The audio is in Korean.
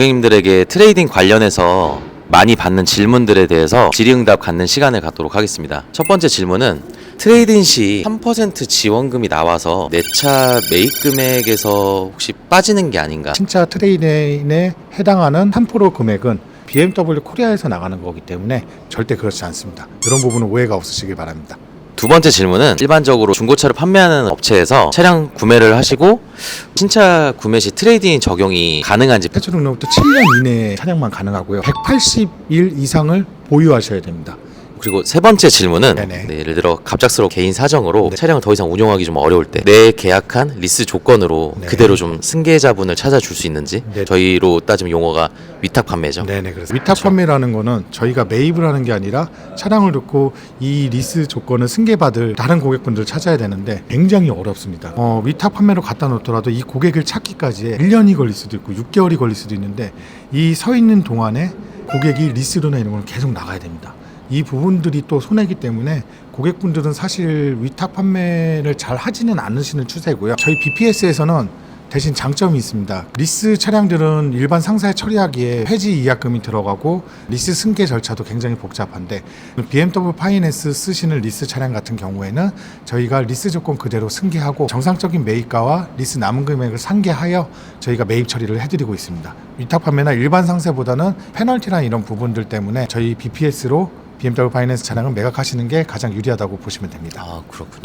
고객님들에게 트레이딩 관련해서 많이 받는 질문들에 대해서 질의응답 갖는 시간을 갖도록 하겠습니다. 첫 번째 질문은 트레이딩 시 3% 지원금이 나와서 내 차 매입 금액에서 혹시 빠지는 게 아닌가? 신차 트레이드인에 해당하는 3% 금액은 BMW 코리아에서 나가는 거기 때문에 절대 그렇지 않습니다. 이런 부분은 오해가 없으시길 바랍니다. 두 번째 질문은 일반적으로 중고차를 판매하는 업체에서 차량 구매를 하시고 신차 구매 시 트레이딩 적용이 가능한지 폐출 등록부터 7년 이내에 차량만 가능하고요. 180일 이상을 보유하셔야 됩니다. 그리고 세 번째 질문은 네네. 네, 예를 들어 갑작스러운 개인 사정으로 네. 차량을 더 이상 운용하기 좀 어려울 때 내 계약한 리스 조건으로 네. 그대로 좀 승계자분을 찾아줄 수 있는지 네. 저희로 따지면 용어가 위탁 판매죠. 네네 그래서 위탁 판매라는 거는 저희가 매입을 하는 게 아니라 차량을 듣고 이 리스 조건을 승계받을 다른 고객분들 을 찾아야 되는데 굉장히 어렵습니다. 어, 위탁 판매로 갖다 놓더라도 이 고객을 찾기까지에 1년이 걸릴 수도 있고 6개월이 걸릴 수도 있는데 이 서 있는 동안에 고객이 리스로나 이런 걸 계속 나가야 됩니다. 이 부분들이 또 손해기 때문에 고객분들은 사실 위탁 판매를 잘 하지는 않으시는 추세고요. 저희 BPS에서는 대신 장점이 있습니다. 리스 차량들은 일반 상사에 처리하기에 폐지 이약금이 들어가고 리스 승계 절차도 굉장히 복잡한데 BMW 파이낸스 쓰시는 리스 차량 같은 경우에는 저희가 리스 조건 그대로 승계하고 정상적인 매입가와 리스 남은 금액을 상계하여 저희가 매입 처리를 해드리고 있습니다. 위탁 판매나 일반 상세보다는 페널티나 이런 부분들 때문에 저희 BPS로 BMW 파이낸스 차량은 매각하시는 게 가장 유리하다고 보시면 됩니다. 아 그렇군요.